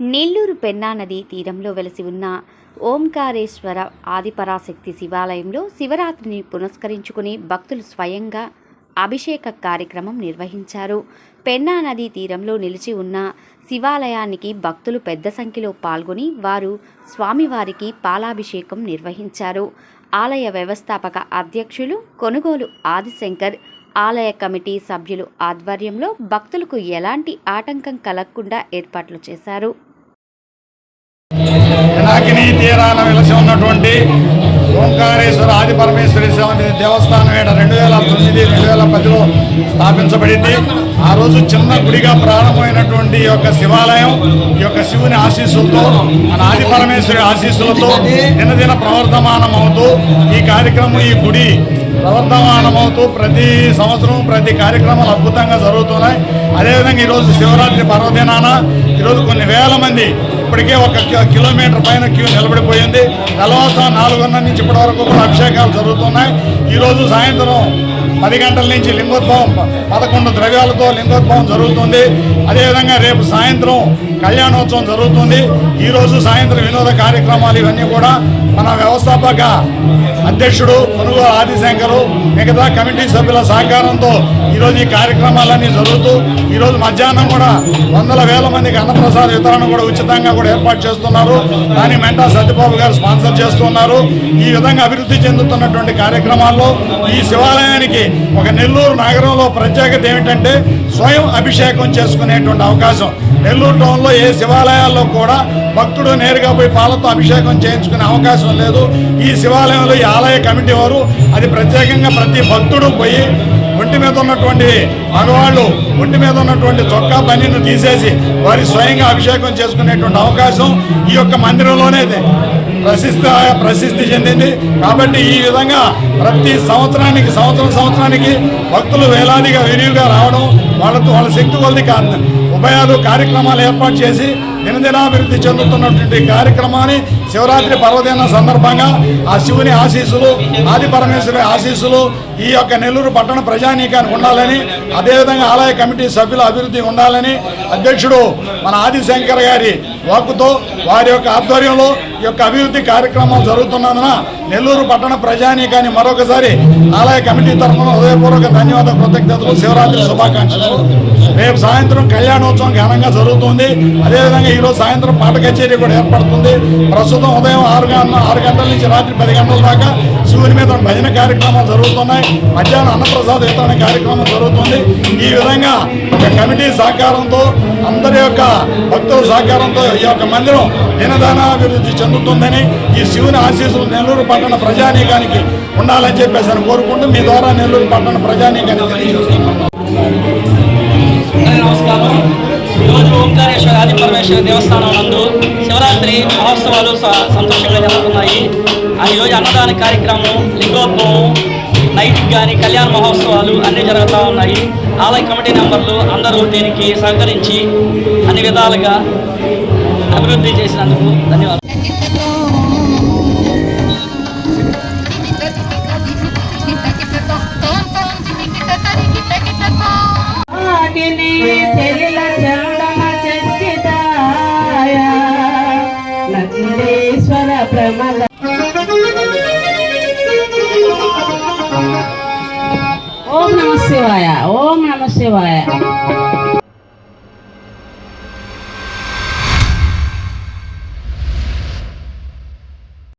నెల్లూరు పెన్నా నది తీరంలో వెలసి ఉన్న ఓంకారేశ్వర ఆదిపరాశక్తి శివాలయంలో శివరాత్రిని పునస్కరించుకుని భక్తులు స్వయంగా అభిషేక కార్యక్రమం నిర్వహించారు. పెన్నా నది తీరంలో నిలిచి ఉన్న శివాలయానికి భక్తులు పెద్ద సంఖ్యలో పాల్గొని వారు స్వామివారికి పాలాభిషేకం నిర్వహించారు. ఆలయ వ్యవస్థాపక అధ్యక్షులు కొనుగోలు ఆదిశంకర్ ఆలయ కమిటీ సభ్యులు ఆధ్వర్యంలో భక్తులకు ఎలాంటి ఆటంకం కలగకుండా ఏర్పాట్లు చేశారు. తీరాన వెలసి ఉన్నటువంటి ఓంకారేశ్వర ఆది పరమేశ్వరి స్వామి దేవస్థానం ఏడ రెండు వేల తొమ్మిది రెండు వేల పదిలో స్థాపించబడింది. ఆ రోజు చిన్న గుడిగా ప్రారంభమైనటువంటి ఈ యొక్క శివాలయం ఈ యొక్క శివుని ఆశీస్సులతో మన ఆది పరమేశ్వరి ఆశీస్సులతో దినదిన ప్రవర్ధమానం అవుతూ ఈ కార్యక్రమం ఈ గుడి ప్రవర్తమానమవుతూ ప్రతి సంవత్సరం ప్రతి కార్యక్రమాలు అద్భుతంగా జరుగుతున్నాయి. అదేవిధంగా ఈరోజు శివరాత్రి పర్వదినాన ఈరోజు కొన్ని వేల మంది ఇప్పటికే ఒక కిలోమీటర్ పైన క్యూ నిలబడిపోయింది. తెల్లవారుజాము నాలుగున్నర నుంచి ఇప్పటి వరకు కూడా అభిషేకాలు జరుగుతున్నాయి. ఈరోజు సాయంత్రం పది గంటల నుంచి లింగోద్భవం పదకొండు ద్రవ్యాలతో లింగోద్భవం జరుగుతుంది. అదేవిధంగా రేపు సాయంత్రం కళ్యాణోత్సవం జరుగుతుంది. ఈరోజు సాయంత్రం వినోద కార్యక్రమాలు ఇవన్నీ కూడా మన వ్యవస్థాపక అధ్యక్షుడు కొనుగోలు ఆదిశంకరు మిగతా కమిటీ సభ్యుల సహకారంతో ఈరోజు ఈ కార్యక్రమాలన్నీ జరుగుతూ ఈరోజు మధ్యాహ్నం కూడా వందల వేల మందికి అన్నప్రసాద వితరణ కూడా ఉచితంగా కూడా ఏర్పాటు చేస్తున్నారు. దాన్ని మెంటా సత్యబాబు గారు స్పాన్సర్ చేస్తున్నారు. ఈ విధంగా అభివృద్ధి చెందుతున్నటువంటి కార్యక్రమాల్లో ఈ శివాలయానికి ఒక నెల్లూరు నగరంలో ప్రత్యేకత ఏమిటంటే స్వయం అభిషేకం చేసుకునేటువంటి అవకాశం. నెల్లూరు టౌన్లో ఏ శివాలయాల్లో కూడా భక్తుడు నేరుగా పోయి పాలతో అభిషేకం చేయించుకునే అవకాశం లేదు. ఈ శివాలయంలో ఈ ఆలయ కమిటీ వారు అది ప్రత్యేకంగా ప్రతి భక్తుడు పోయి ఒంటి మీద ఉన్నటువంటి మగవాళ్ళు ఒంటి మీద ఉన్నటువంటి చొక్కా పనిని తీసేసి వారి స్వయంగా అభిషేకం చేసుకునేటువంటి అవకాశం ఈ యొక్క మందిరంలోనే ప్రసిద్ధి ప్రసిద్ధ ప్రసిద్ధి చెందింది. కాబట్టి ఈ విధంగా ప్రతి సంవత్సరానికి సంవత్సరం సంవత్సరానికి భక్తులు వేలాదిగా విరివిగా రావడం వాళ్ళతో వాళ్ళ శక్తి కొలది కాదు. ఉభయాలు కార్యక్రమాలు ఏర్పాటు చేసి దినదినాభివృద్ధి చెందుతున్నటువంటి కార్యక్రమాన్ని శివరాత్రి పర్వదిన సందర్భంగా ఆ శివుని ఆశీస్సులు ఆది పరమేశ్వరి ఆశీస్సులు ఈ యొక్క నెల్లూరు పట్టణ ప్రజానీకానికి ఉండాలని అదేవిధంగా ఆలయ కమిటీ సభ్యుల అభివృద్ధి ఉండాలని అధ్యక్షుడు మన ఆదిశంకర్ గారి వాక్కుతో వారి యొక్క ఆధ్వర్యంలో ఈ యొక్క అభివృద్ధి కార్యక్రమం జరుగుతున్నందున నెల్లూరు పట్టణ ప్రజానీకాన్ని మరొకసారి ఆలయ కమిటీ తరఫున హృదయపూర్వక ధన్యవాద కృతజ్ఞతలు శివరాత్రి శుభాకాంక్షలు. రేపు సాయంత్రం కళ్యాణోత్సవం ఘనంగా జరుగుతుంది. అదేవిధంగా ఈరోజు సాయంత్రం పాట కచేరీ కూడా ఏర్పడుతుంది. ప్రస్తుతం ఉదయం ఆరు గంటల ఆరు గంటల నుంచి రాత్రి పది గంటల దాకా శివుని మీద భజన కార్యక్రమాలు జరుగుతున్నాయి. మధ్యాహ్నం అన్నప్రసాద వితరణ కార్యక్రమం జరుగుతుంది. ఈ విధంగా ఒక కమిటీ సహకారంతో అందరి యొక్క భక్తుల సహకారంతో ఈ యొక్క మందిరం దినదానాభివృద్ధి చెందుతుందని ఈ శివుని ఆశీస్సులు నెల్లూరు పట్టణ ప్రజానీకానికి ఉండాలని చెప్పేసి అని కోరుకుంటూ మీ ద్వారా నెల్లూరు పట్టణ ప్రజానీకానికి తెలియజేస్తున్నాను దేవస్థానం నందు శివరాత్రి మహోత్సవాలు స- సంతోషంగా జరుగుతున్నాయి. ఆ ఈరోజు అన్నదాన కార్యక్రమం లింగోద్భవం నైట్ కానీ కళ్యాణ మహోత్సవాలు అన్నీ జరుగుతూ ఉన్నాయి. ఆలయ కమిటీ మెంబర్లు అందరూ దీనికి సహకరించి అన్ని విధాలుగా అభివృద్ధి చేసినందుకు ధన్యవాదాలు. శివాయ ఓం నమ శివాయ